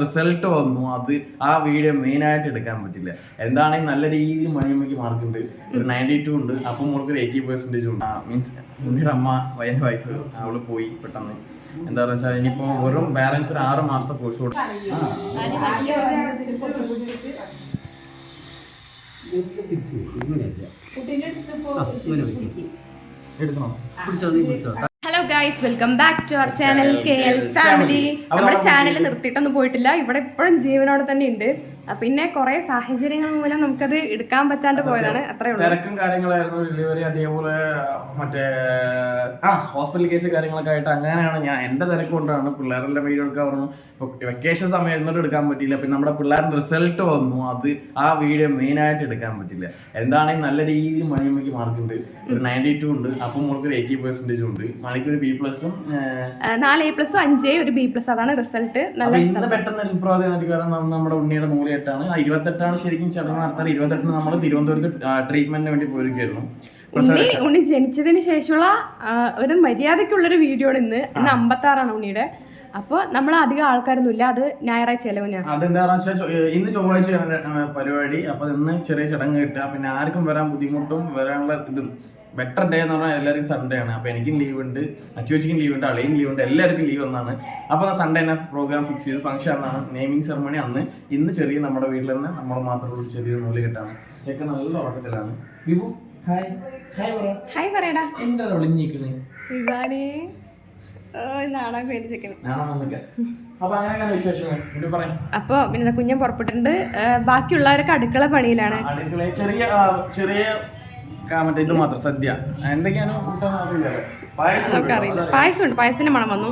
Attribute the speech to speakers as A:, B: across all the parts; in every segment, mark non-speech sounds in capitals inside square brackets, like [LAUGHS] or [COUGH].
A: Result വന്നു. അത് ആ വീഡിയോ മെയിൻ ആയിട്ട് എടുക്കാൻ പറ്റില്ല. എന്താണെങ്കിൽ നല്ല രീതിയിൽ മണിയമ്മയ്ക്ക് മാർക്ക് ഉണ്ട്. ഒരു നയന്റി ടു ഉണ്ട്. അപ്പം മോൾക്ക് ഒരു എയ്റ്റി പെർസെന്റേജ് ഉണ്ട് മീൻസ് ഉണ്ണിയുടെ അമ്മ എന്റെ വൈഫ് അവൾ പോയി പെട്ടെന്ന്. എന്താ പറയുക വെച്ചാൽ ഇനിയിപ്പോൾ വെറും ബാലൻസ് ഒരു ആറ് മാസത്തെ കോഴ്സ് കൊടുക്കും എടുക്കണോ?
B: Hello guys welcome back to our channel K L family നമ്മുടെ ചാനൽ നിർത്തിയിട്ടൊന്നും പോയിട്ടില്ല. ഇവിടെ ഇപ്പോഴും ജീവനോടെ തന്നെ ഉണ്ട്. പിന്നെ കുറെ സാഹചര്യങ്ങൾ മൂലം നമുക്കത് എടുക്കാൻ പറ്റാണ്ട് പോയതാണ്. അത്രേ ഉള്ളൂ.
A: തിരക്കും കാര്യങ്ങളായിരുന്നു. ഡെലിവറി അതേപോലെ മറ്റേ ആ ഹോസ്പിറ്റൽ കേസ് കാര്യങ്ങളൊക്കെ ആയിട്ട് അങ്ങനെയാണ് ഞാൻ. എന്റെ തിരക്ക് കൊണ്ടാണ് പിള്ളേരെല്ലാം വീഡിയോ എടുക്കാൻ പറഞ്ഞു വെക്കേഷൻ സമയം എന്നിട്ട് എടുക്കാൻ പറ്റിയില്ല. പിന്നെ നമ്മുടെ പിള്ളേരുടെ റിസൾട്ട് വന്നു. അത് ആ വീഡിയോ മെയിൻ ആയിട്ട് എടുക്കാൻ പറ്റില്ല എന്താണെങ്കിൽ നല്ല രീതിയിൽ മണിയമ്മയ്ക്ക് മാർക്ക് ഉണ്ട്. ഒരു നയന്റി ടു ഉണ്ട്. അപ്പം മോൾക്ക് ഒരു എയ്റ്റി പെർസെന്റേജ് ഉണ്ട് മണിക്ക് ഒരു ബി പ്ലസും
B: നാല് എ പ്ലസും അഞ്ച് ഒരു ബി പ്ലസ് അതാണ് റിസൾട്ട്
A: ഇന്ന് പെട്ടെന്ന് പ്രാധാന്യം കാരണം നമ്മുടെ ഉണ്ണിയുടെ നൂലിയെട്ടാണ് ആ ഇരുപത്തെട്ടാണ് ശരിക്കും ചടങ്ങ് നടത്താറ് ഇരുപത്തെട്ടിന് നമ്മൾ തിരുവനന്തപുരത്ത് ട്രീറ്റ്മെന്റിന് വേണ്ടി പോയിരിക്കുന്നു
B: ഉണ്ണി ഉണ്ണി ജനിച്ചതിന് ശേഷമുള്ള ഒരു മര്യാദക്കുള്ളൊരു വീഡിയോ ആണ് ഇന്ന്. ഇന്ന് അമ്പത്തി ആറാണ് ഉണ്ണിയുടെ. അപ്പോൾ നമ്മൾ അധികം ആൾക്കാരൊന്നും ഇല്ല. അത് ഞായറാഴ്ച ചെലവിനാണ്
A: അതെന്താണെന്ന് വെച്ചാൽ ഇന്ന് ചൊവ്വാഴ്ച പരിപാടി. അപ്പൊ ഇന്ന് ചെറിയ ചടങ്ങ് കിട്ടുക. പിന്നെ ആർക്കും വരാൻ ബുദ്ധിമുട്ടും വരാനുള്ള ഇത്. ബെറ്റർ ഡേ എന്ന് പറഞ്ഞാൽ എല്ലാവർക്കും സൺഡേ ആണ്. അപ്പൊ എനിക്കും ലീവ് ഉണ്ട്. അച്ചുവച്ചിക്കും ലീവ് ഉണ്ട്. അളിയും ലീവ് ഉണ്ട്. എല്ലാവർക്കും ലീവ് എന്നാണ് അപ്പൊ സൺഡേ തന്നെ പ്രോഗ്രാം ഫിക്സ് ചെയ്ത് ഫംഗ്ഷൻ എന്നാണ് നെയിമിംഗ് സെറമണി അന്ന്. ഇന്ന് ചെറിയ നമ്മുടെ വീട്ടിൽ തന്നെ നമ്മൾ മാത്രമുള്ള ഒരു ചെറിയ നൂൽ കെട്ടാണ്. ചെക്കൻ നല്ല ഉറക്കത്തിലാണ്. വിഭു ഹായ് ഹായ് പറ.
B: ഹായ് പറയടാ.
A: എന്താ ഒളിഞ്ഞിരിക്കുന്നത് അപ്പൊ
B: പിന്നെ കുഞ്ഞൻ പുറപ്പെട്ടിട്ടുണ്ട്. ബാക്കിയുള്ളവരൊക്കെ അടുക്കള പണിയിലാണ്.
A: ചെറിയ ചെറിയ ഇത് മാത്രം സദ്യ. എന്തൊക്കെയാണ് അറിയില്ല. പായസം ഉണ്ട്
B: പായസത്തിന്റെ മണം വന്നു.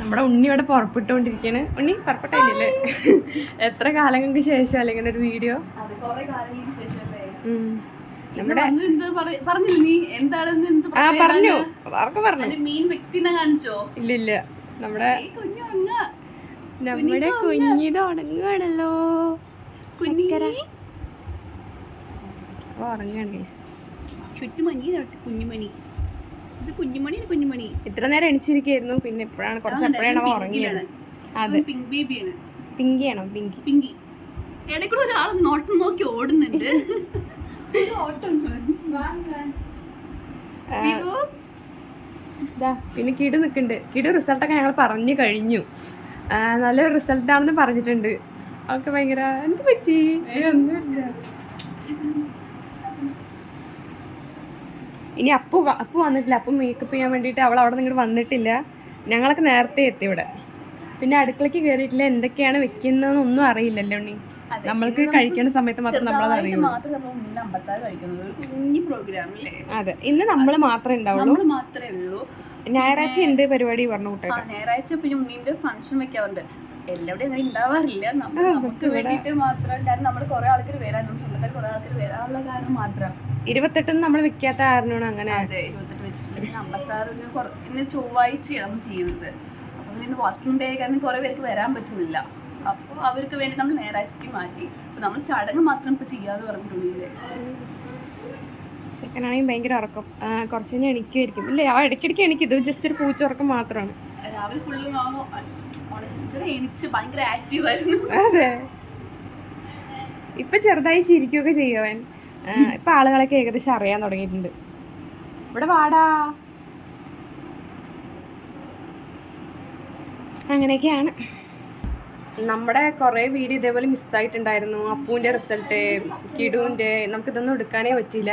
B: നമ്മുടെ ഉണ്ണി ഇവിടെ പുറപ്പെട്ടുകൊണ്ടിരിക്കുകയാണ് ഉണ്ണി പുറപ്പെട്ടില്ലേ എത്ര കാലങ്ങൾക്ക് ശേഷം അല്ലെങ്കിൽ ഒരു വീഡിയോ?
C: അത് കുറെ കാലങ്ങൾക്ക് ശേഷമല്ലേ
B: നമ്മുടെ
C: പറഞ്ഞില്ല നീ? എന്താണെന്ന്
B: ആ പറഞ്ഞു. പറഞ്ഞു?
C: മീൻ വ്യക്തിനെ കാണിച്ചോ?
B: ഇല്ല ഇല്ല നമ്മുടെ
C: ഈ കുഞ്ഞു അങ്ങ
B: നമ്മുടെ കുഞ്ഞി തുടങ്ങുകയാണല്ലോ
C: കുഞ്ഞി?
B: അപ്പോൾ ഉറങ്ങാണ് ഗൈസ്
C: ചുറ്റുമണി തൊട്ട് കുഞ്ഞുമണി. ഇത് കുഞ്ഞുമണി കുഞ്ഞുമണി?
B: ഇത്ര നേരം എണിച്ചിരിക്കായിരുന്നു. പിന്നെ ഇപ്പോഴാണ് കുറച്ച് എപ്പോഴാണ് അവൻ ഉറങ്ങിയത്. അതെ.
C: പിങ്ക് ബേബിയാണ്
B: പിങ്കിയാണോ പിങ്കി
C: പിങ്കി ഇടയ്ക്കൂടെ ഒരാൾ നോട്ടം നോക്കി ഓടുന്നുണ്ട്. [LAUGHS]
B: പിന്നെ കിടു നിൽക്കുന്നുണ്ട്. കിടു റിസൾട്ടൊക്കെ ഞങ്ങൾ പറഞ്ഞു കഴിഞ്ഞു. നല്ല നല്ലൊരു റിസൾട്ടാണെന്ന് പറഞ്ഞിട്ടുണ്ട്. അവൾക്ക് ഭയങ്കര എന്ത് പറ്റി? ഇനി അപ്പു അപ്പു വന്നിട്ടില്ല. അപ്പു മേക്കപ്പ് ചെയ്യാൻ വേണ്ടിയിട്ട് അവൾ അവിടെ നിങ്ങൾ വന്നിട്ടില്ല. ഞങ്ങളൊക്കെ നേരത്തെ എത്തി ഇവിടെ. പിന്നെ അടുക്കളയ്ക്ക് കയറിയിട്ടില്ല. എന്തൊക്കെയാണ് വെക്കുന്നതെന്നൊന്നും അറിയില്ലല്ലോ ഉണ്ണി. നമ്മൾക്ക് കഴിക്കേണ്ട സമയത്ത് മാത്രം
C: നമ്മൾ
B: അറിയുള്ളൂ.
C: നമ്മൾ
B: അതെ ഇന്ന് നമ്മൾ മാത്രമേ ഉണ്ടാവുള്ളൂ.
C: നമ്മൾ മാത്രമേ ഉള്ളൂ.
B: ഞായറാഴ്ച ഉണ്ട് പരിപാടി പറഞ്ഞു കൂട്ടാ
C: ഞായറാഴ്ച പിന്നെ ഉണ്ണിന്റെ ഫംഗ്ഷൻ വെക്കാറുണ്ട്. എല്ലാവിടെയും അങ്ങനെ ഉണ്ടാവാറില്ല. നമ്മൾ നമുക്ക് വേണ്ടിയിട്ട് മാത്രം കാരണം നമ്മൾ കുറെ ആൾക്കാർ വരാൻ നമ്മുടെ സ്വന്തക്കാർ കുറെ ആൾക്കാർ വരാനുള്ള കാരണം മാത്രം.
B: ഇരുപത്തെട്ടിന് നമ്മൾ വെക്കാത്ത കാരണമാണ് അങ്ങനെ.
C: അതെ ഇരുപത്തെട്ട് വെച്ചിട്ടില്ല പിന്നെ അമ്പത്താറിന് ഇന്ന് ചൊവ്വാഴ്ചയാണ് നമ്മൾ ചെയ്യുന്നത്. അപ്പൊ ഇന്ന് വർക്കിംഗ് ഡേ കാരണം കുറെ പേർക്ക് വരാൻ പറ്റുന്നില്ല. അപ്പോൾ അവർക്ക് വേണ്ടി നമ്മൾ ഞായറാഴ്ചക്ക് മാറ്റി. അപ്പൊ നമ്മൾ ചടങ്ങ് മാത്രം ഇപ്പൊ ചെയ്യാന്ന് പറഞ്ഞിട്ടുണ്ട്
B: സെക്കൻഡാണെങ്കിൽ ഭയങ്കര ഉറക്കം. കുറച്ച് കഴിഞ്ഞാൽ എണിക്കുമായിരിക്കും ഇല്ല ആ ഇടയ്ക്കിടയ്ക്ക് എനിക്ക് ഇത് ജസ്റ്റ് ഒരു പൂച്ചുറക്കം മാത്രമാണ്.
C: രാവിലെ ഫുള്ള് എണിച്ച് ഭയങ്കര ആക്റ്റീവ് ആയിരുന്നു.
B: അതെ. ഇപ്പൊ ചെറുതായി ചിരിക്കുകയൊക്കെ ചെയ്യുവൻ ഇപ്പൊ ആളുകളൊക്കെ ഏകദേശം അറിയാൻ തുടങ്ങിയിട്ടുണ്ട്. ഇവിടെ വാടാ. അങ്ങനെയൊക്കെയാണ്. നമ്മുടെ കുറേ വീഡിയോ ഇതേപോലെ മിസ്സായിട്ടുണ്ടായിരുന്നു അപ്പൂന്റെ റിസൾട്ട് കിടുവിന്റെ നമുക്കിതൊന്നും എടുക്കാനേ പറ്റിയില്ല.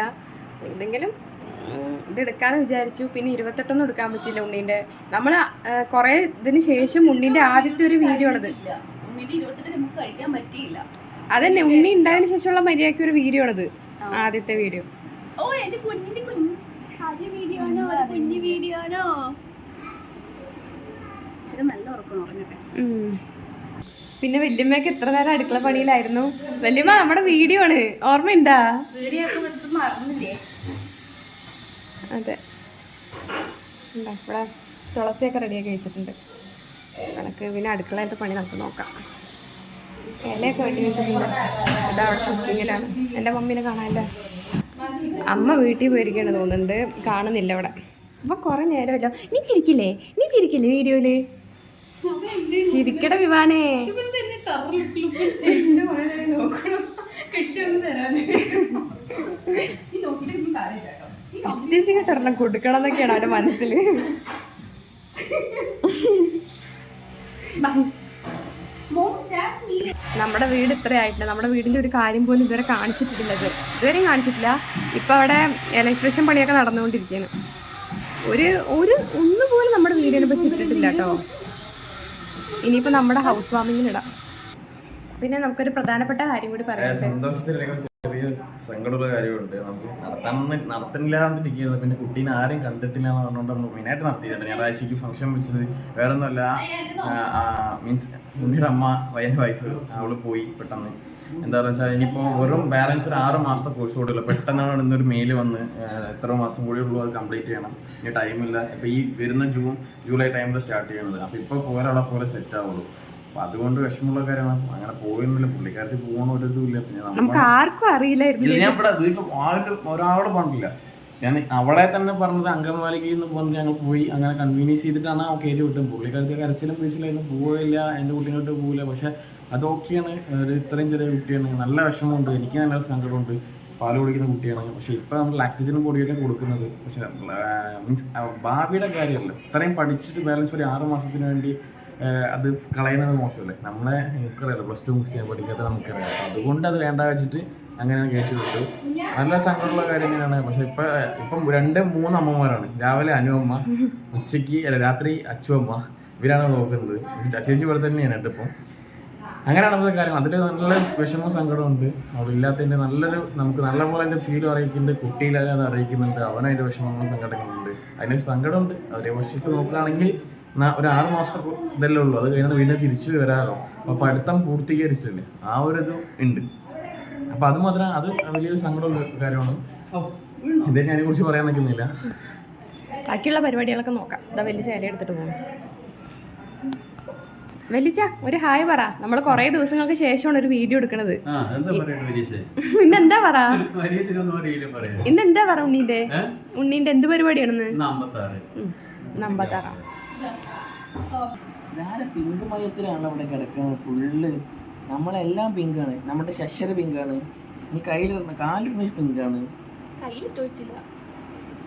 B: ഇത് എടുക്കാന്ന് വിചാരിച്ചു. പിന്നെ ഇരുപത്തെട്ടൊന്നും എടുക്കാൻ പറ്റിയില്ല ഉണ്ണീന്റെ. നമ്മൾ കുറേ ഇതിന് ശേഷം ഉണ്ണീന്റെ ആദ്യത്തെ ഒരു വീഡിയോ ആണിത്. അതന്നെ ഉണ്ണി ഉണ്ടായതിന് ശേഷമുള്ള മര്യാദയ്ക്ക് ഒരു വീഡിയോ ആണിത്. ആദ്യത്തെ വീഡിയോ
C: ഓ എന്റെ കുഞ്ഞിന്റെ കുഞ്ഞു. വീഡിയോ ആണോ? കുഞ്ഞു വീഡിയോ ആണോ? നല്ല ഉറക്കണം ഉറങ്ങട്ടെ
B: പിന്നെ വല്യമ്മയൊക്കെ എത്ര നേരം അടുക്കള പണിയിലായിരുന്നു? വല്യമ്മ നമ്മുടെ വീഡിയോ ആണ്. ഓർമ്മയുണ്ടാ? അതെ. ഇവിടെ തുളസിയൊക്കെ റെഡിയാക്കി വെച്ചിട്ടുണ്ട്. കണക്ക് പിന്നെ അടുക്കളയിലത്തെ പണി നമുക്ക് നോക്കാം. ഇലയൊക്കെ വെട്ടി വെച്ചിട്ടുണ്ട്. ഇതാ അവിടെ കുക്കിങ്ങിലാണ് എന്റെ മമ്മീനെ കാണാനില്ല? അമ്മ വീട്ടിൽ പോയിരിക്കുകയാണ് തോന്നുന്നുണ്ട്. കാണുന്നില്ല ഇവിടെ. അപ്പൊ കൊറേ നേരമല്ലോ. നീ ചിരിക്കില്ലേ? നീ ചിരിക്കില്ലേ വീഡിയോയിൽ ചിരിക്കട
C: ഈ
B: ചേച്ചി കേട്ടൊരെണ്ണം കൊടുക്കണം എന്നൊക്കെയാണ് അവന്റെ
C: മനസ്സിൽ.
B: നമ്മുടെ വീട് ഇത്രയായിട്ടില്ല. നമ്മുടെ വീടിന്റെ ഒരു കാര്യം പോലും ഇതുവരെ കാണിച്ചിട്ടില്ല ഇത് ഇതുവരെയും കാണിച്ചിട്ടില്ല. ഇപ്പൊ അവിടെ ഇലക്ട്രീഷ്യൻ പണിയൊക്കെ നടന്നുകൊണ്ടിരിക്കുകയാണ്. ഒരു ഒരു ഒന്നുപോലും നമ്മുടെ വീടിനെ പറ്റി ഇട്ടിട്ടില്ല കേട്ടോ. ഇനിയിപ്പോ നമ്മുടെ ഹൗസ് വാമിങ്ങിനിടാം പിന്നെ നമുക്കൊരു പ്രധാനപ്പെട്ട കാര്യം കൂടി പറയാം
A: സന്തോഷത്തിലേക്ക് ചെറിയ സങ്കടമുള്ള കാര്യമുണ്ട്. നമുക്ക് നടത്താൻ നടത്തണില്ലാണ്ടിരിക്കുന്നത് പിന്നെ കുട്ടീനെ ആരും കണ്ടിട്ടില്ല എന്ന് പറഞ്ഞുകൊണ്ട് നമ്മൾ മെയിനായിട്ട് നടത്തിയിട്ടുണ്ട്. ഞായറാഴ്ചക്ക് ഫംഗ്ഷൻ വെച്ചത് വേറെ ഒന്നുമല്ല മീൻസ് ഉണ്ണിയുടെ അമ്മ വൈഫ് അവൾ പോയി പെട്ടെന്ന് എന്താ പറയുക വെച്ചാൽ ഇനിയിപ്പോൾ വെറും ബാലൻസ് ഒരു ആറ് മാസത്തെ കോഴ്സ് കൂടില്ല പെട്ടെന്നാണ് ഇന്നൊരു മെയിൽ വന്ന് എത്ര മാസം കൂടി ഉള്ളൂ അത് കംപ്ലീറ്റ് ചെയ്യണം. ഇനി ടൈമില്ല ഇപ്പോൾ ഈ വരുന്ന ജൂൺ ജൂലൈ ടൈമിൽ സ്റ്റാർട്ട് ചെയ്യുന്നത് അപ്പോൾ ഇപ്പോൾ പോരാളെ പോലെ സെറ്റ് ആവുള്ളൂ. അപ്പൊ അതുകൊണ്ട് വിഷമമുള്ള കാര്യമാണ് അങ്ങനെ പോയിരുന്നില്ല പുള്ളിക്കാരത്തിൽ പോകണ ഒരു ഇതും ഇല്ല. പിന്നെ
B: നമുക്ക് ആർക്കും അറിയില്ലായിരുന്നു
A: ഞാൻ ഇവിടെ വീട്ടിൽ ആരും ഒരാളോട് പറഞ്ഞില്ല ഞാൻ അവളെ തന്നെ പറഞ്ഞത് അംഗൻവാടിക്ക് എന്ന് പറഞ്ഞ് ഞങ്ങൾ പോയി അങ്ങനെ കൺവീനിയൻസ് ചെയ്തിട്ടാണ് കയറ്റി വിട്ടത്. പുള്ളിക്കാരത്തി കരച്ചിലും പേശിലായിരുന്നു പോവില്ല എന്റെ കുട്ടികളോട്ട് പോവില്ല പക്ഷെ അത് ഓക്കെയാണ്. ഒരു ഇത്രയും ചെറിയ കുട്ടിയാണ്. നല്ല വിഷമമുണ്ട്. എനിക്ക് നല്ല സങ്കടമുണ്ട്. പാൽ കുടിക്കുന്ന കുട്ടിയാണ്. പക്ഷെ ഇപ്പൊ നമ്മൾ ലാക്ടിജനും പൊടിയൊക്കെ കൊടുക്കുന്നത്. പക്ഷെ മീൻസ് ഭാവിയുടെ കാര്യമല്ല. ഇത്രയും പഠിച്ചിട്ട് ബാലൻസ് ഒരു ആറ് മാസത്തിന് വേണ്ടി അത് കളയുന്നത് മോശമല്ലേ? നമ്മളെ നമുക്കറിയാലോ. പ്ലസ് ടു മുസ്ലിം പഠിക്കാത്ത നമുക്കറിയാം. അതുകൊണ്ട് അത് വേണ്ട വെച്ചിട്ട് അങ്ങനെ കയറ്റി വിട്ടു. നല്ല സങ്കടമുള്ള കാര്യം തന്നെയാണ്. പക്ഷെ ഇപ്പൊ ഇപ്പം രണ്ട് മൂന്ന് അമ്മമാരാണ്. രാവിലെ അനുവമ്മ ഉച്ചയ്ക്ക് അല്ല രാത്രി അച്ചുവമ്മ ഇവരാണ് നോക്കുന്നത്. ചേച്ചി പോലെ തന്നെയാണ് കേട്ടോ ഇപ്പം. അങ്ങനെയാണ് നമ്മുടെ കാര്യം. അതിൽ നല്ല വിഷമവും സങ്കടവും ഉണ്ട്. അവളില്ലാത്തതിന്റെ നല്ലൊരു നമുക്ക് നല്ല പോലെ അതിന്റെ ഫീൽ അറിയിക്കുന്നുണ്ട്. കുട്ടിയില്ലാതെ അത് അറിയിക്കുന്നുണ്ട്. അവനതിന്റെ വിഷമങ്ങളും സങ്കടങ്ങളുണ്ട്. അതിന്റെ സങ്കടമുണ്ട്. അവരെ വശത്ത് നോക്കുകയാണെങ്കിൽ ഒരു ആറ് മാസത്തെ ഇതല്ലേ ഉള്ളൂ. അത് കഴിഞ്ഞാൽ വീണ്ടും തിരിച്ചു വരാറോ? അപ്പോൾ പഠിത്തം പൂർത്തീകരിച്ചില്ലേ ആ ഒരു ഇത് ഉണ്ട്. അപ്പോൾ അത് മാത്രം അത് വലിയൊരു സങ്കടമുള്ള കാര്യമാണ്. ഇതേ ഞാനെ കുറിച്ച് പറയാൻ നിൽക്കുന്നില്ല.
B: ബാക്കിയുള്ള പരിപാടികളൊക്കെ നോക്കാം. ഇതാ വലിയ ചേല എടുത്തിട്ട് പോകും വലിച്ച ഒരു ഹായ് പറ. നമ്മൾ കുറേ ദിവസങ്ങൾക്ക് ശേഷമാണ് ഒരു വീഡിയോ എടുക്കണത്.
D: ആ എന്താ പറയണ്ട പരീക്ഷ
B: ഇന്ന് എന്താ പറ?
D: ഇന്നെന്താ
B: ഇന്ന് എന്താ പറ ഉണ്ണീന്റെ? ഉണ്ണീന്റെ എന്ത് പരിപാടിയാണെന്ന്?
D: അമ്പത്താറ്.
E: പിങ്ക് മയത്തിലാണ് അവിടെ കിടക്കുന്നത് ഫുള്ള്. നമ്മളെല്ലാം പിങ്കാണ്. നമ്മുടെ ശശര പിങ്കാണ്. നീ കയ്യിലിരുന്ന കാലിടുന്ന പിങ്കാണ്.
C: കയ്യിൽ പറ്റില്ല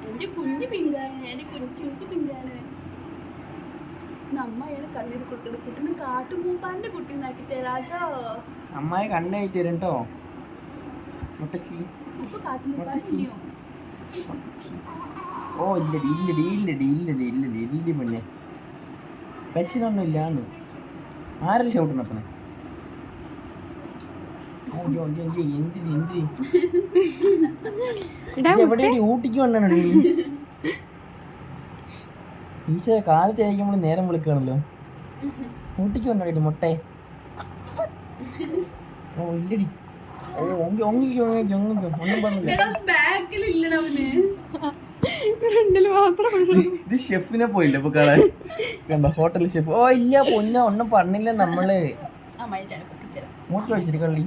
C: എന്റെ കുഞ്ഞു പിങ്കാണ്. എന്റെ കുഞ്ഞു കുഞ്ഞു പിങ്കാണ്. നമ്മയാണ് കണ്ണീര് കുട്ടിയുടെ കുട്ടീനെ കാട്ടുമൂപ്പാന്റെ കുട്ടീനാക്കി തരാട്ടോ
E: അമ്മായി കണ്ണായിട്ട് തരും കേട്ടോ മുട്ടച്ചി
C: കാട്ടുമൂപ്പാനെയോ
E: ഓ ഇല്ലടി ഇല്ലടി ഇല്ലടി ഇല്ലടി ഇല്ലടി ഇല്ലടി പെണ്ണെ പശുനൊന്നും ഇല്ലാന്ന് എന്തിരി എന്തിരി
B: എടാ
E: എവിടെയാണ് ഊട്ടിക്ക് വന്നാണ് ഈശ്വര കാലത്ത് കഴിക്കുമ്പോൾ നേരം വിളിക്കുകയാണല്ലോ. ഊട്ടിക്ക് വന്നാടി മുട്ടേ. ഓ ഇല്ലടി. ഷെഫിനെ പോയില്ല ഇപ്പൊ കണ്ട ഹോട്ടൽ ഷെഫ്. ഓ ഇല്ല പൊന്ന ഒന്നും പറഞ്ഞില്ല
C: നമ്മൾ.
E: മൂട്ട് വെച്ചിട്ട് കള്ളി.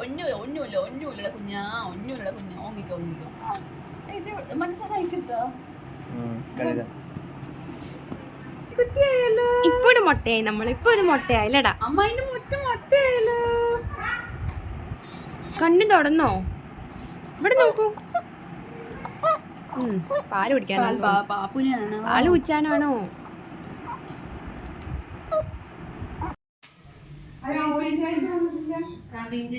C: ഒന്നുമില്ല ഒന്നുമില്ല ഒന്നുമില്ല കുഞ്ഞാ ഒന്നുമില്ല കുഞ്ഞാ. ഓങ്ങിക്കോ ഓങ്ങിക്കോ ഇത്
E: കഴുക
B: ഇപ്പൊ ഒരു മുട്ടയായി നമ്മൾ ഇപ്പൊ ഒരു മുട്ടയായില്ലടാ.
C: അമ്മേന്റെ മുറ്റ മുട്ടയായല്ലോ.
B: കണ്ണു തുടന്നോ? ഇവിടെ നോക്കൂ. ഉം, പാൽ.
C: പാപ്പുനാണ്?
B: പാൽ കുച്ചാനാണോ
D: മുളക് വേണ്ട
C: അത് കയ്യിൽ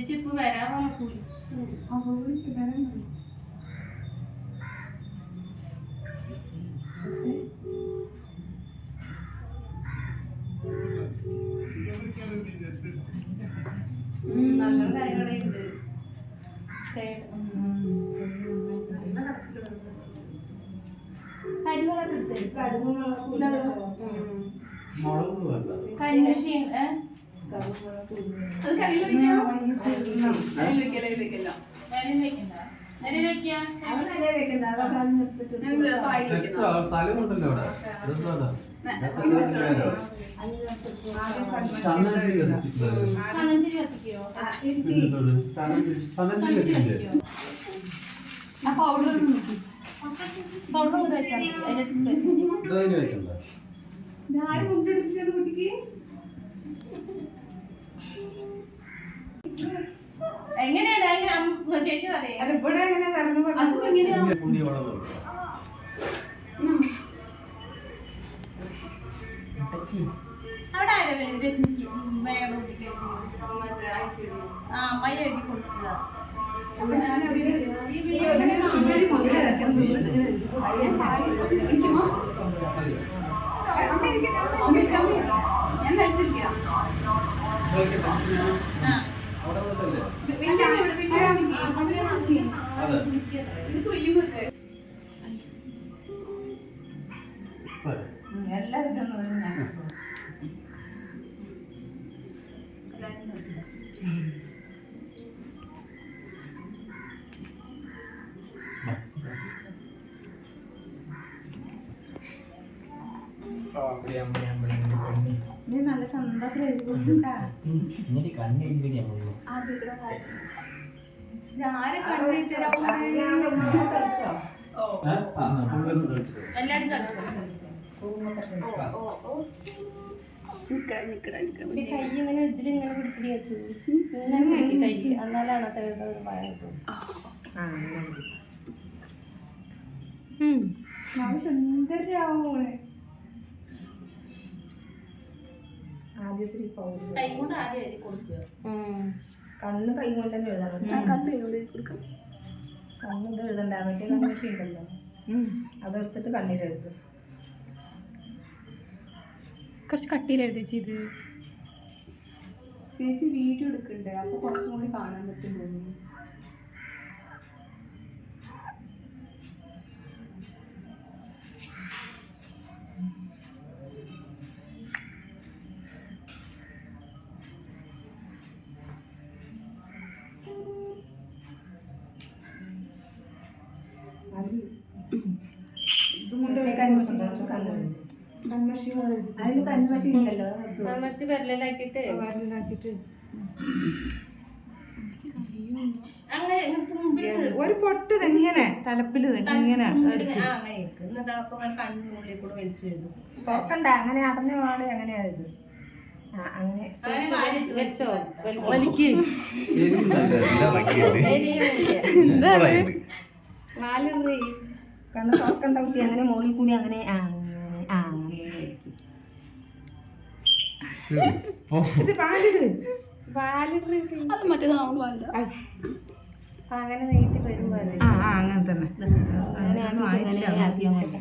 C: കയ്യിൽ വെക്കാം കയ്യിൽ വെക്കല്ലോ ഞാൻ വായിൽ വെക്കാം.
D: സ്ഥലം ഉണ്ടല്ലോ അവിടെ.
C: പൗഡർ
F: പൗഡർ കൊണ്ട് വെച്ചാൽ മതി. അതിനകത്ത് വെച്ചാൽ മതി.
D: സോയിന് വെക്കണ്ട.
F: എങ്ങനെയാണ്? അമ്മ- ചേച്ചി പറയേ. അവിടെ ആരാ രശ്മിക്ക് വേഗം ആ അമ്മായി എഴുതി കൊടുക്കുക.
C: ഞാൻ എവിടെ ഇരിക്കുക? അമ്മയുടെ കൊണ്ടുവരാം. ഇരിക്കുമോ? അമ്മയ്ക്ക് അമ്മ ഞാൻ നിലത്തിരിക്കുക
F: ആ
D: അവിടെ വന്നല്ലേ
C: വലിയ അമ്മ എവിടെ? വലിയ അമ്മയ്ക്ക്.
D: അതെ
C: നിനക്ക് വലിയ മുറിക്ക്.
D: പോരെ.
E: എന്നിട്ട് കണ്ണെഴുതി ഞങ്ങൾ
C: അത് ഇവിടെ വായിച്ചു.
B: ആരെ കണ്ടു
C: ഓ
D: ആ, ആ, പുള്ളൊന്ന് കളിച്ചിട്ട്
F: എല്ലാവരും കളിച്ചോ
C: നിക്കടാ നിക്കടാ നിക്കടാ
G: ഈ കൈ ഇങ്ങനെ ഇതിലിങ്ങനെ പിടിക്കടി വെച്ചു ഇങ്ങനെ പിടിക്കും കൈ. എന്നാലാണ് അത്ര ഭയം കിട്ടും
F: കൈ കൊണ്ട് ആദ്യം എഴുതി കൊടുക്കുക
G: കണ്ണ് കൈ കൊണ്ട് തന്നെ എഴുതണം
C: ഞാൻ കണ്ടു കൊടുക്കാം.
G: കണ്ണ് ഇത് എഴുതണ്ട? മറ്റേ കൺമഷി ചെയ്തല്ലോ അതെടുത്തിട്ട് കണ്ണീരെഴുതും
B: കുറച്ച് കട്ടിയിൽ എഴുതി ചെയ്ത്
C: ചേച്ചി വീഡിയോ എടുക്കുന്നുണ്ട് അപ്പൊ കുറച്ചും കൂടി കാണാൻ പറ്റും തോന്നുന്നു.
G: കൺമഷി
H: ഒരു പൊട്ട് ഇങ്ങനെ തലപ്പിൽ ഇങ്ങനെ
G: തുറക്കണ്ട അങ്ങനെ അടഞ്ഞ പാട് അങ്ങനെ എഴുതും
H: വലിക്ക്.
G: കണ്ണ് തുറക്കണ്ട കുട്ടി അങ്ങനെ മുകളിൽ കൂടി അങ്ങനെ ആ
C: അത് മറ്റേത് നമ്മൾ വലുതാ
B: അങ്ങനെ നീട്ടി വരുമ്പോ
H: ആ ആ അങ്ങനെ തന്നെ.
G: അങ്ങനെ ആക്കിയിട്ട് ഇങ്ങനെ ആക്കിയാൽ മതി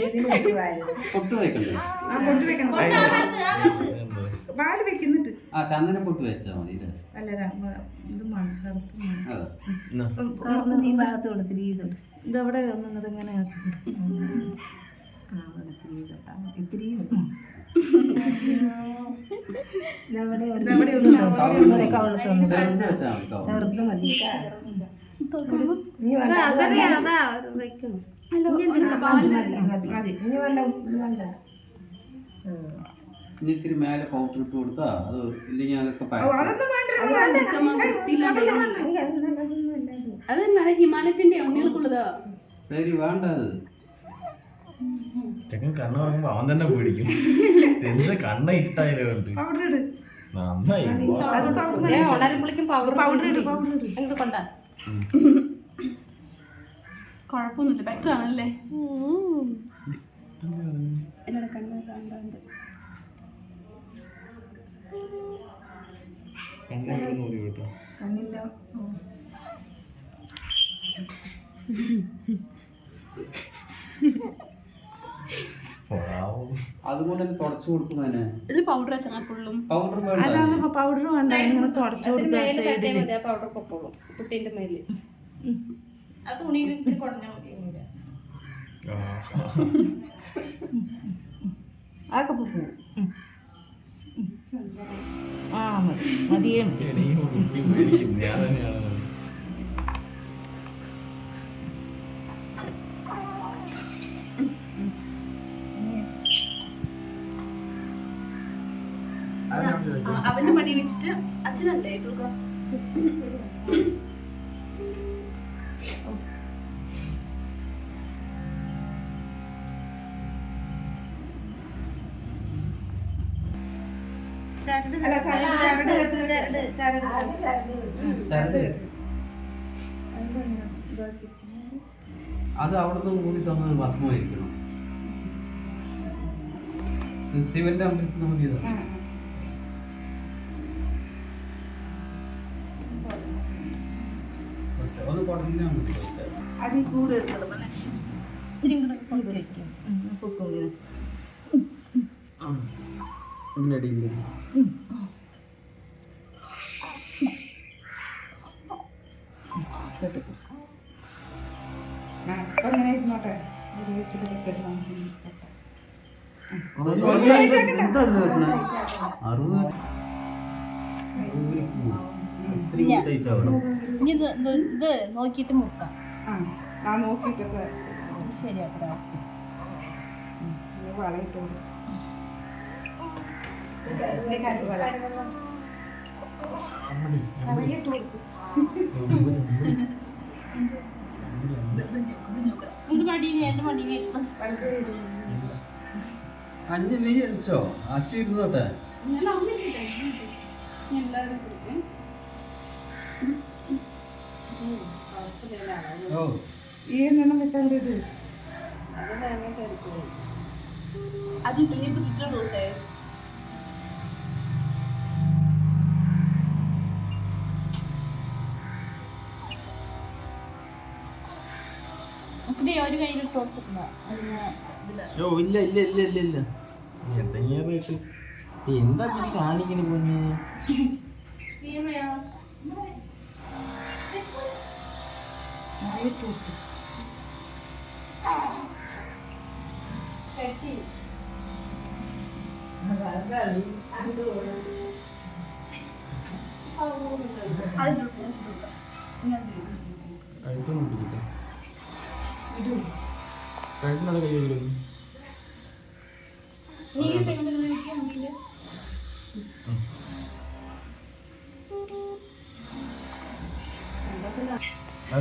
G: ഇതിന് ഒരു കാര്യം.
D: പൊട്ട് വെക്കണ്ടേ?
H: ആ പൊട്ട് വെക്കണം. പാൽ വെക്കുന്നിട്ട്
D: ആ ചന്ദന പൊട്ട് വെച്ചാൽ മതി അല്ലേ
H: അല്ല ര- ഇത് മണ്ണ് കറുപ്പ് മണ്ണ്
D: അതെ.
G: കറുത്ത ഈ ഭാഗത്ത് കൊടുത്തിരി ചെയ്തോട്ട്
H: ഇതവിടെ ഒന്നത് ഇങ്ങനെ ആക്കി
G: ആ അവിടെ ഇത്തിരി ഇത്തിരി ഇതവിടെ
H: ഇതവിടെ
D: ചെറുത് മതി
G: ഇനി
D: ഇത്തിരി മേലെ പൗഡർ ഇട്ട് കൊടുത്താ അത് ഇല്ലെങ്കിൽ അതൊക്കെ
H: അതൊന്നും
C: അത് ഹിമാലയത്തിന്റെ ഉണ്ണികൾക്കുള്ളതാ.
D: ശരി വേണ്ട അത്.
A: ചെക്കൻ കണ്ണ് പറയുമ്പോ അവൻ തന്നെ പേടിക്കും. എന്ത് കണ്ണ ഇരുട്ടായാലും ഉണ്ട്
H: പൗഡർ ഇട്.
A: നന്നായി.
C: കുഴപ്പമൊന്നുമില്ല ബെറ്റർ ആണല്ലേ? എന്നോട് കണ്ണ് കണ്ടുണ്ട്
G: കണ്ണില്ല. [LAUGHS]
D: അതുകൊണ്ട് തന്നെ തുടച്ചു കൊടുക്കുന്നതിന്
C: ഇതിൽ പൗഡർ വെച്ചാൽ ഫുള്ളും
D: പൗഡർ
H: അല്ലാതെ പൗഡർ വേണ്ട. ഇങ്ങനെ തുടച്ചു കൊടുക്കുക
B: പൗഡർ പൊക്കോളും കുട്ടീന്റെ മേൽ.
F: ആ തുണിയിൽ.
H: അതൊക്കെ. ആ മതി. മതിയേ.
A: ഞാൻ തന്നെയാണ്.
C: ജീവിച്ചിട്ട് അച്ഛനല്ലേ കൊടുക്കാം
D: അത് അവിടുന്ന് കൂടി തന്നത് ഭസ്മമായിരിക്കണം. ശിവന്റെ അമ്പലത്തിൽ നമ്മൾ ഒന്ന് മതി
H: അടി കൂടെ എടുക്കണം കൊണ്ട് വയ്ക്കും പൊക്കും അപ്പം അങ്ങനെ ഇരുന്നോട്ടെ.
D: അറുപത്.
F: ഇനി ഇത് ഇത് ഇത് നോക്കിയിട്ട് മുക്കാം.
H: ആ ഞാൻ നോക്കിയിട്ടൊക്കെ
F: ശരിയാക്കാം ലാസ്റ്റ്
H: വളയിട്ട് വള
F: ഇത് മടിയിൽ എന്റെ മടിയിൽ
D: അഞ്ച് നീ അടിച്ചോ അച്ഛ ഇരുന്നോട്ടെ?
C: എല്ലാവരും
F: ഒരു
E: ഇല്ല ഇല്ല ഇല്ല ഇല്ല ഇല്ല. എന്തെങ്കിലും എന്താ കാണിക്കണ പൊന്നെ [LAUGHS]
C: അതിലോട്ട് ഞാൻ ചെയ്യും
E: കഴുത്തൊന്നും പിടിക്കട്ടെ കഴുത്തിനത് കൈ വയ്ക്കുന്നു
C: നീ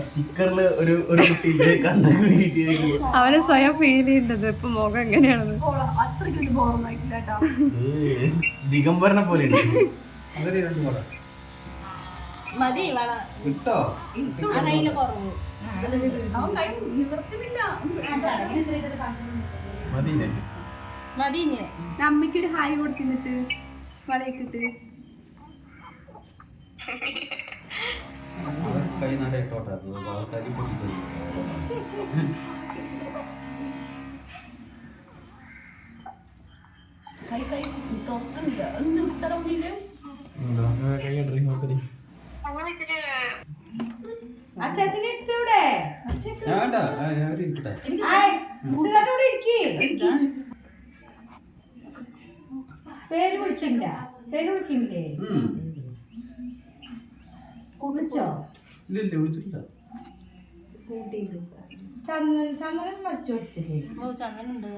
A: സ്റ്റിക്കറിൽ ഒരു ഒരു കണ്ണൊക്കെ
B: അവനെ സ്വയം ഫീൽ ചെയ്യുന്നത് ഇപ്പൊ മുഖം എങ്ങനെയാണെന്ന്.
C: അത്രയ്ക്ക് കേട്ടോ.
A: ദിഗംബരനെ പോലെ
D: കിട്ടോ?
F: ആ കയ്യിൽ കുറവ്.
C: അവൻ കൈ
D: നല്ല ഇട്ടോട്ടെ തലി പൊട്ടിക്കുന്നു
C: കൈ കൈ തുറക്കുന്നില്ല
E: എന്താ
H: പേര് വിളിക്കണ്ട പേര് വിളിക്കണ്ടേ. കുളിച്ചോ?
D: ഇല്ല ഇല്ല വിളിച്ചിട്ടില്ല
H: ചന്ദൻ ചന്ദനം വരച്ചു കൊടുത്തില്ലേ?
F: ഓ ചന്ദനുണ്ട്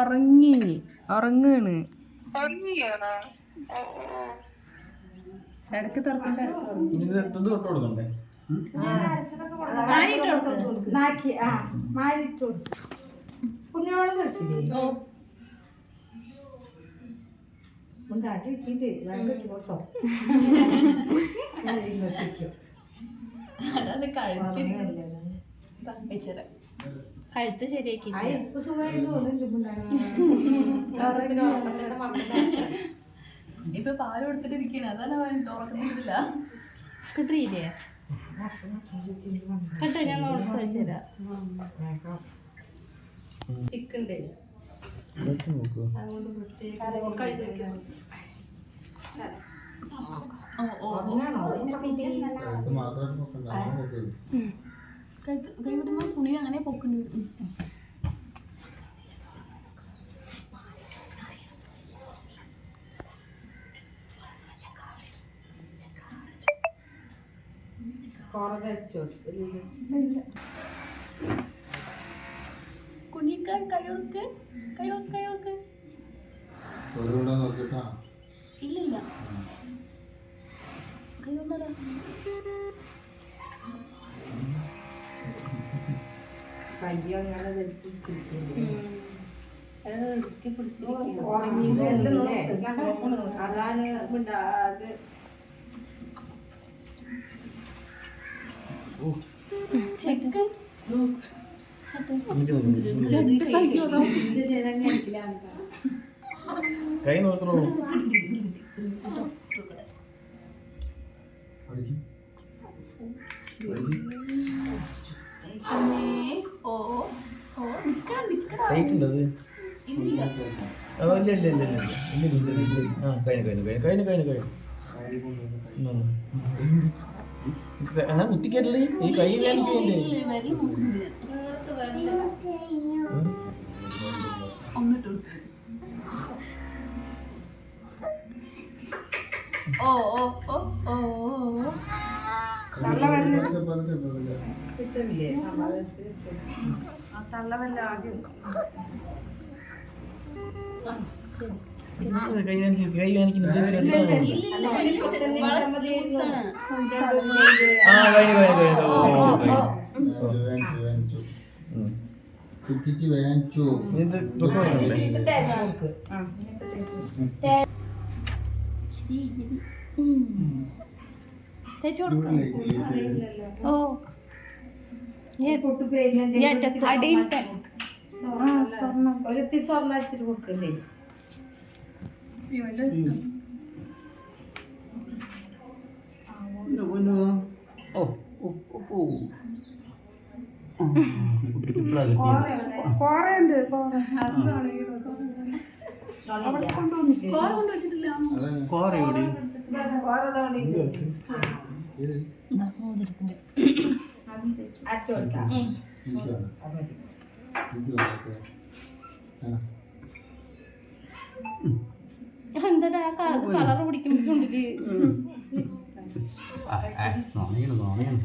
B: ഉറങ്ങി ഉറങ്ങാണ്. ഇടയ്ക്ക് തുറക്കണ്ട.
H: മാരിട്ട് കൊടുത്തു കുഞ്ഞോളം കളിച്ചില്ലേ ഉണ്ടാട്ടി ഇട്ടിട്ട് വെള്ളം ഇട്ട് കൊടുത്തോ
C: അതാണ് കഴുത്തിൽ വെച്ചേരാം
F: കഴുത്ത് ശരിയാക്കി
H: ഇപ്പൊ
C: പാൽ കൊടുത്തിട്ടിരിക്കണ അതാണ് അവൻ തുറക്കുന്നില്ല.
F: കിട്ടിയില്ലേ കേട്ടോ ഞാൻ നോക്കി വെച്ചുതരാം
B: ചിക്കൻ
D: മാത്രം നോക്കണ്ട അങ്ങനെ
C: പൊക്കേണ്ടി. വരും
H: കുറേ വെച്ചു.
C: കൈയൊടുക്ക്
D: കൈയൊടുക്ക് കൈയൊടുക്ക്.
C: ഇല്ലില്ല.
H: കൈയൊന്നതാ അതാണ് മിണ്ടാതെ ചെക്ക്.
A: കൈ നോക്കണോ
F: ഇല്ല
A: ഇല്ല ഇല്ല ഇല്ല ആ കഴിഞ്ഞു കഴിഞ്ഞു കഴിഞ്ഞു കഴിഞ്ഞു കഴിഞ്ഞു അങ്ങനെ കുത്തിക്കല്ലേ ഈ കൈ കാണിക്കണ്ടേ
F: ഓ ഓ ഓ ഓ
H: തള്ള തള്ളവല്ല ആദ്യം
A: ആ കഴിഞ്ഞു കഴിഞ്ഞു കഴിഞ്ഞു.
F: കുറ്റിച്ച്
I: വേനിച്ചു
F: ഓ.
H: അടിയിട്ടെ ഒരുത്തി സ്വർണ വെച്ചിട്ട് കൊടുക്കണ്ടേ
A: ഓ. ഉപ്പ്.
H: കോറയുണ്ട് കോറയോട്
F: എന്താ കളർ പിടിക്കുമ്പോ ചുണ്ടിക്ക്
A: നോണയാണ് നോണയാണ്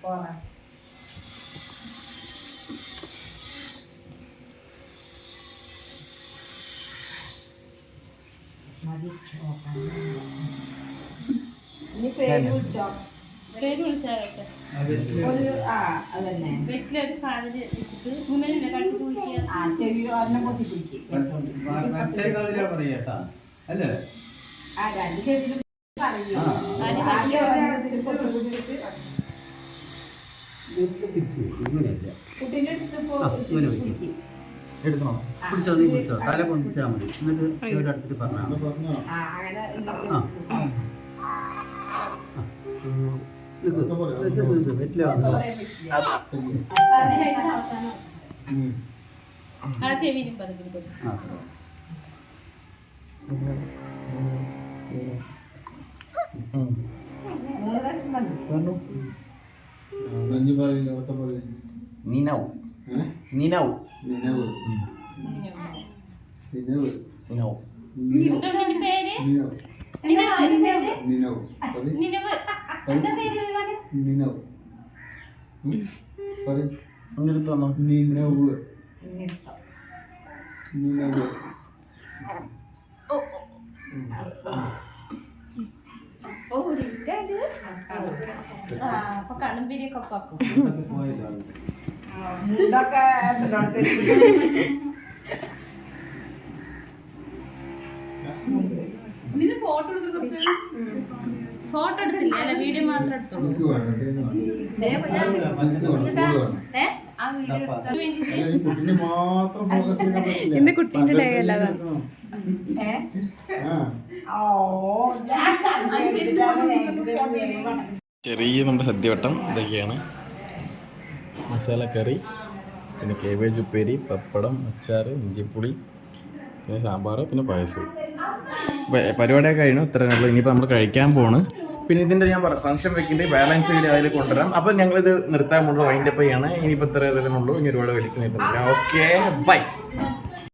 H: കോറ ഇനി പേര് വിളിച്ചോ
F: പേര് വിളിച്ചാലൊക്കെ
H: ഒരു ആ അതന്നെ
F: വെറ്റിലൊരു കാതിൽ വെച്ചിട്ട് ഇങ്ങനെ കണ്ടു കുളിക്കുക
H: ആ ചെവി ഒരെണ്ണം കൊത്തി പിടിക്കും
A: അല്ലേ? എടുക്കണോ?
D: കുടിച്ചോ നീ കുടിച്ചോ തല പൊന്നിച്ചാൽ മതി. എന്നിട്ട് ഇവിടെ അടുത്തിട്ട് പറഞ്ഞാൽ
H: ആ
F: ചെവിയിലും
I: പറഞ്ഞു
A: നിനവ്. നിനവ്.
I: നിനവ്. നിനവ്
A: നിനവ്.
I: നിനവ് നിനവ്
F: ഫോട്ടോ ഫോട്ടോ എടുത്തില്ല അല്ല വീഡിയോ മാത്രം എടുത്തോളൂ
B: ഇന്ന് കുട്ടീന്റെ ഡേ
H: അല്ലാതാണ് [LAUGHS]
A: ചെറിയ നമ്മുടെ സദ്യവട്ടം ഇതൊക്കെയാണ്. മസാല കറി പിന്നെ കേബേജ് ഉപ്പേരി പപ്പടം അച്ചാർ ഇഞ്ചിപ്പുളി പിന്നെ സാമ്പാർ പിന്നെ പായസം. പരിപാടിയൊക്കെ കഴിഞ്ഞു ഇത്ര ഉള്ളൂ. ഇനിയിപ്പോൾ നമ്മൾ കഴിക്കാൻ പോണ്. പിന്നെ ഇതിന്റെ ഞാൻ പറയാം ഫംഗ്ഷൻ വെക്കേണ്ടി ബാലൻസ് വീഡിയോ അതിൽ കൊണ്ടുവരാം. അപ്പോൾ ഞങ്ങളിത് നിർത്താൻ പോകുന്നത് വൈൻഡപ്പ് ചെയ്യാണ്. ഇനിയിപ്പോൾ ഇത്ര ഇതിലുള്ളൂ ഇനി ഒരുപാട് വലിച്ചു നീട്ടുന്നില്ല ഓക്കെ ബൈ